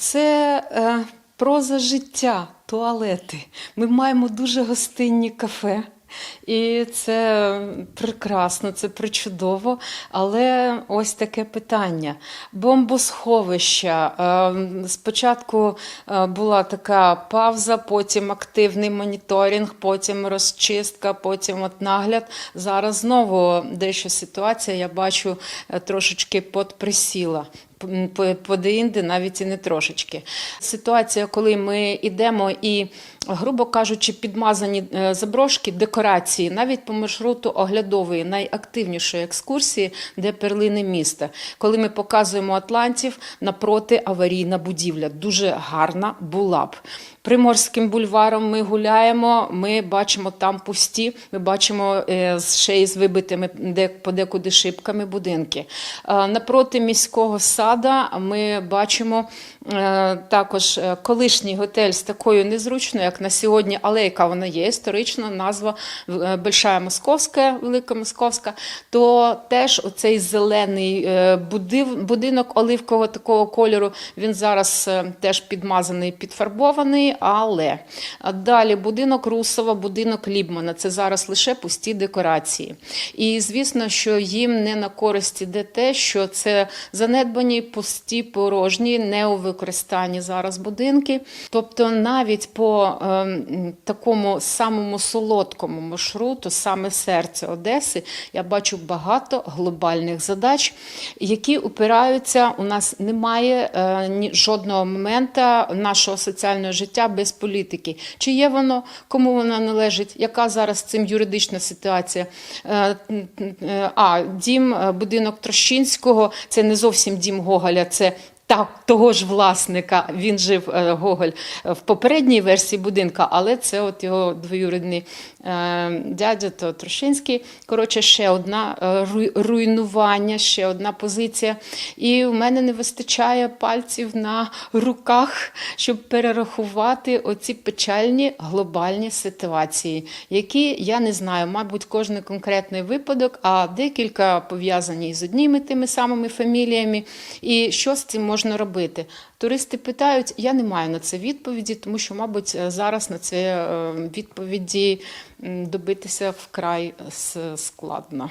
Це е, проза життя, туалети. Ми маємо дуже гостинні кафе. І це прекрасно, це причудово. Але ось таке питання: бомбосховища. Е, Спочатку е, була така пауза, потім активний моніторинг, потім розчистка, потім от нагляд. Зараз знову дещо ситуація, я бачу, е, трошечки подприсіла. По- Подеінде навіть і не трошечки. Ситуація, коли ми йдемо і, грубо кажучи, підмазані е, заброшки, декорації, навіть по маршруту оглядової, найактивнішої екскурсії, де перлини міста. Коли ми показуємо Атлантів, напроти аварійна будівля, дуже гарна була б. Приморським бульваром ми гуляємо, ми бачимо там пусті, ми бачимо е, ще й з вибитими подекуди шибками будинки. Е, Напроти міського сада ми бачимо е, також е, колишній готель з такою незручною, як на сьогодні, але яка вона є історична назва е, Большая Московська, Велика Московська, то теж оцей зелений будинок оливкового такого кольору, він зараз теж підмазаний, підфарбований, але далі будинок Русова, будинок Лібмана. Це зараз лише пусті декорації. І звісно, що їм не на користь іде те, що це занедбані, пусті, порожні, не у використанні зараз будинки. Тобто, навіть по ем, такому самому солодкому маршруту, саме серце Одеси, я бачу багато глобальних задач, які упираються. У нас немає е, жодного моменту нашого соціального життя без політики. Чи є воно, кому воно належить, яка зараз цим юридична ситуація? Е, е, А, дім, будинок Трощинського, це не зовсім дім Гоголя, це так, того ж власника він жив е, Гоголь е, в попередній версії будинка, але це от його двоюрідний е, дядя то Трощинський. Коротше, ще одна руйнування, ще одна позиція. І в мене не вистачає пальців на руках, щоб перерахувати оці печальні глобальні ситуації, які я не знаю, мабуть, кожен конкретний випадок, а декілька пов'язані з одніми тими самими фаміліями. І що з цим можна робити? Туристи питають, я не маю на це відповіді, тому що, мабуть, е, зараз на це е, відповіді добитися вкрай складно.